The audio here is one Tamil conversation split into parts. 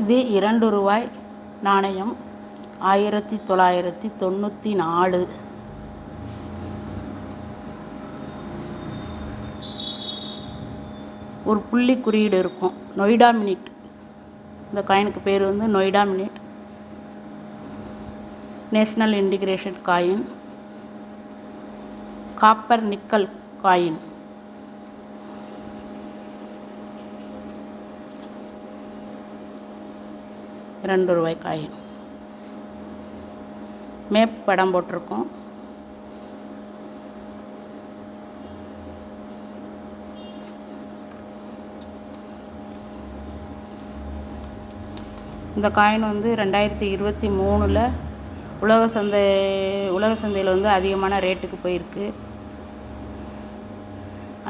இது இரண்டு ரூபாய் நாணயம். ஆயிரத்தி தொள்ளாயிரத்தி தொண்ணூற்றி நாலு. ஒரு புள்ளி குறியீடு இருக்கும். நொய்டா மினிட். இந்த காயினுக்கு பேர் வந்து Noida mint. National integration coin. Copper nickel coin. ரெண்டு ரூபாய் காயின் மேப் படம் போட்டிருக்கோம். இந்த காயின் வந்து ரெண்டாயிரத்தி இருபத்தி மூணில் உலக சந்தை உலக சந்தையில் வந்து அதிகமான ரேட்டுக்கு போயிருக்கு.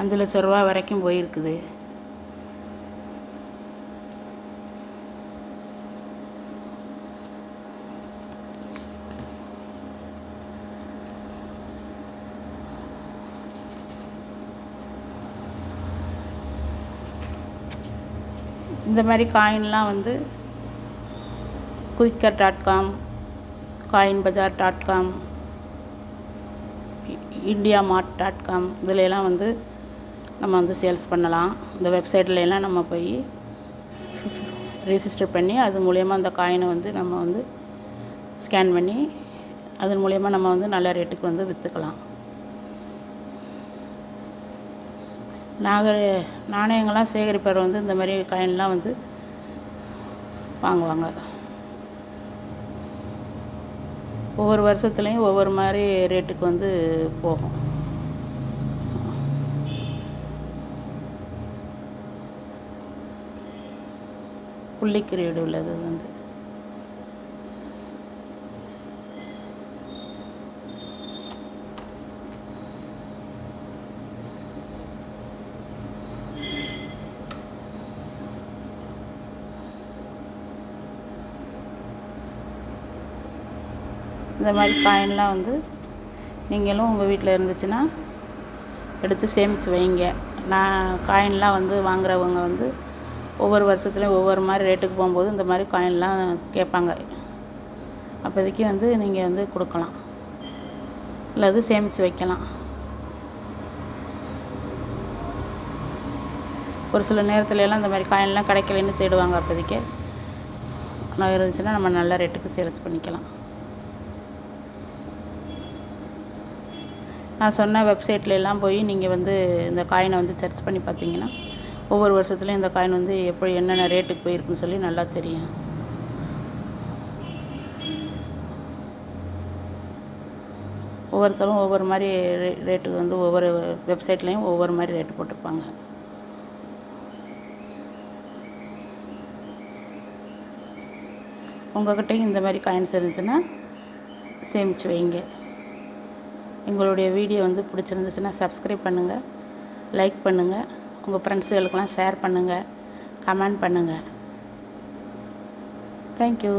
அஞ்சு லட்ச ரூபா வரைக்கும் போயிருக்குது. இந்த மாதிரி காயின்லாம் வந்து Quikr dot com coin bazaar dot com India mart dot com இதுலலாம் வந்து நம்ம வந்து சேல்ஸ் பண்ணலாம். இந்த வெப்சைட்லெல்லாம் நம்ம போய் ரிஜிஸ்டர் பண்ணி அது மூலயமா அந்த காயினை வந்து நம்ம வந்து ஸ்கேன் பண்ணி அதன் மூலயமா நம்ம வந்து நல்ல ரேட்டுக்கு வந்து விற்றுக்கலாம் நாகர நாணயங்கள்லாம் சேகரிப்பவர் வந்து இந்த மாதிரி காயின்லாம் வந்து வாங்குவாங்க. ஒவ்வொரு வருஷத்துலேயும் ஒவ்வொரு மாதிரி ரேட்டுக்கு வந்து போகும். புள்ளிக்கிரீடு உள்ளது வந்து. இந்த மாதிரி காயின்லாம் வந்து நீங்களும் உங்கள் வீட்டில் இருந்துச்சுன்னா எடுத்து சேமித்து வைங்க. நான் காயின்லாம் வந்து வாங்குறவங்க வந்து ஒவ்வொரு வருஷத்துலையும் ஒவ்வொரு மாதிரி ரேட்டுக்கு போகும்போது இந்த மாதிரி காயின்லாம் கேட்பாங்க. அப்போதைக்கு வந்து நீங்கள் வந்து கொடுக்கலாம். அல்லது சேமித்து வைக்கலாம். ஒரு சில நேரத்துல எல்லாம் இந்த மாதிரி காயின்லாம் கிடைக்கலன்னு தேடுவாங்க அப்போதைக்கு. ஆனால் இருந்துச்சுன்னா நம்ம நல்ல ரேட்டுக்கு சேல்ஸ் பண்ணிக்கலாம். நான் சொன்ன வெப்சைட்ல எல்லாம் போய் நீங்கள் வந்து இந்த காயினை வந்து சர்ச் பண்ணி பார்த்தீங்கன்னா ஒவ்வொரு வருஷத்துலையும் இந்த காயின் வந்து எப்படி என்னென்ன ரேட்டுக்கு போயிருக்குன்னு சொல்லி நல்லா தெரியும். ஒவ்வொருத்தரும் ஒவ்வொரு மாதிரி ரே ரேட்டுக்கு வந்து ஒவ்வொரு வெப்சைட்லேயும் ஒவ்வொரு மாதிரி ரேட்டு போட்டிருப்பாங்க. உங்கள்கிட்டையும் இந்த மாதிரி காயின்ஸ் இருந்துச்சுன்னா சேமித்து வைங்க. எங்களுடைய வீடியோ வந்து பிடிச்சிருந்துச்சுன்னா சப்ஸ்கிரைப் பண்ணுங்கள் லைக் பண்ணுங்கள் உங்கள் ஃப்ரெண்ட்ஸுகளுக்கெல்லாம் ஷேர் பண்ணுங்கள் கமெண்ட் பண்ணுங்கள் தேங்க்யூ